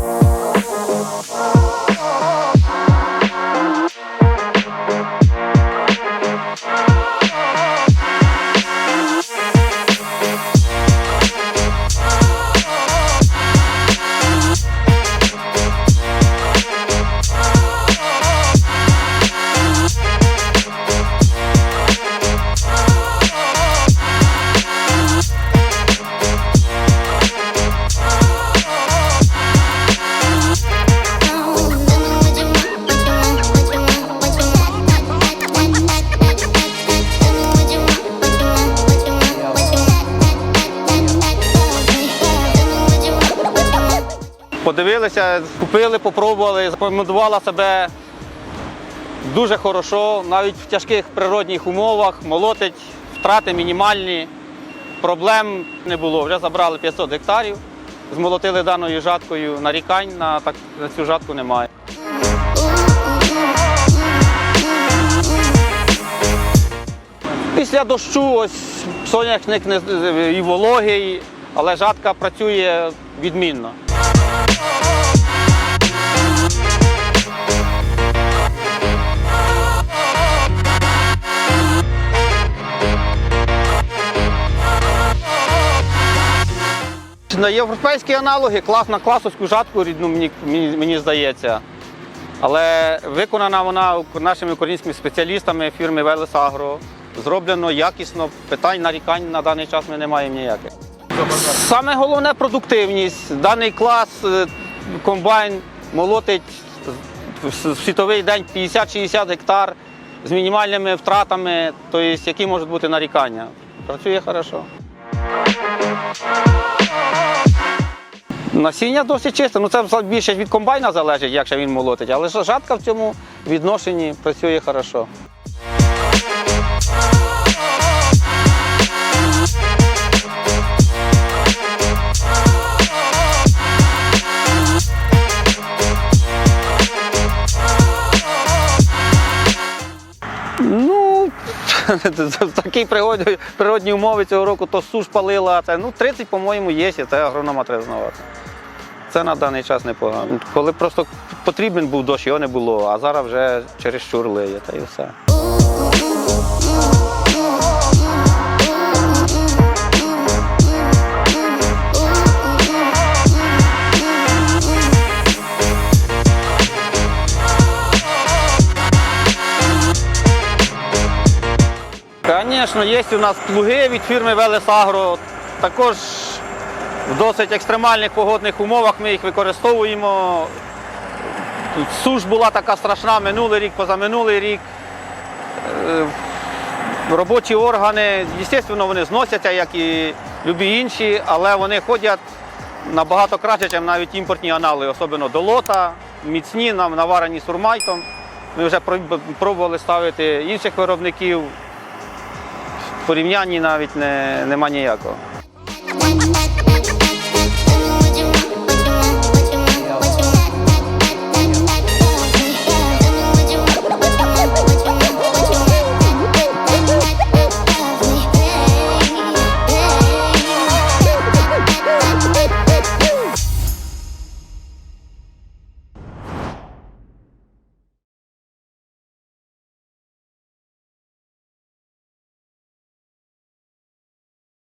you. Подивилися, купили, попробували, запомодувала себе дуже хорошо, навіть в тяжких природних умовах, молотить, втрати мінімальні, проблем не було. Вже забрали 500 гектарів, змолотили даною жаткою, нарікань на, так, на цю жатку немає. Після дощу ось соняшник і вологий, але жатка працює відмінно. На європейські аналоги класна класовську жатку рідну, мені, мені здається. Але виконана вона нашими українськими спеціалістами фірми Велес Агро. Зроблено якісно, питань нарікань на даний час ми не маємо ніяких. Саме головне продуктивність. Даний клас е, комбайн молотить в світовий день 50-60 гектар з мінімальними втратами, тобто які можуть бути нарікання. Працює хорошо. Насіння досить чисте. Ну це більше від комбайна залежить, якщо він молотить, але жатка в цьому відношенні працює хорошо. Ну, в такій пригоді, природні умови цього року то суш палила, це ну 30, по-моєму, є, це агронома треба знавати. Це на даний час непогано. Коли просто потрібен був дощ, його не було, а зараз вже через щур лиє, та і все. Звісно, є у нас плуги від фірми Велес Агро. Також в досить екстремальних погодних умовах ми їх використовуємо. Тут суш була така страшна минулий рік, позаминулий рік. Е, Робочі органи, звісно, вони зносяться, як і любі інші, але вони ходять набагато краще, ніж навіть імпортні аналоги, особливо долота, міцні, наварені сурмайтом. Ми вже пробували ставити інших виробників порівнянні навіть не, нема ніякого. What you want, what you want, what you want.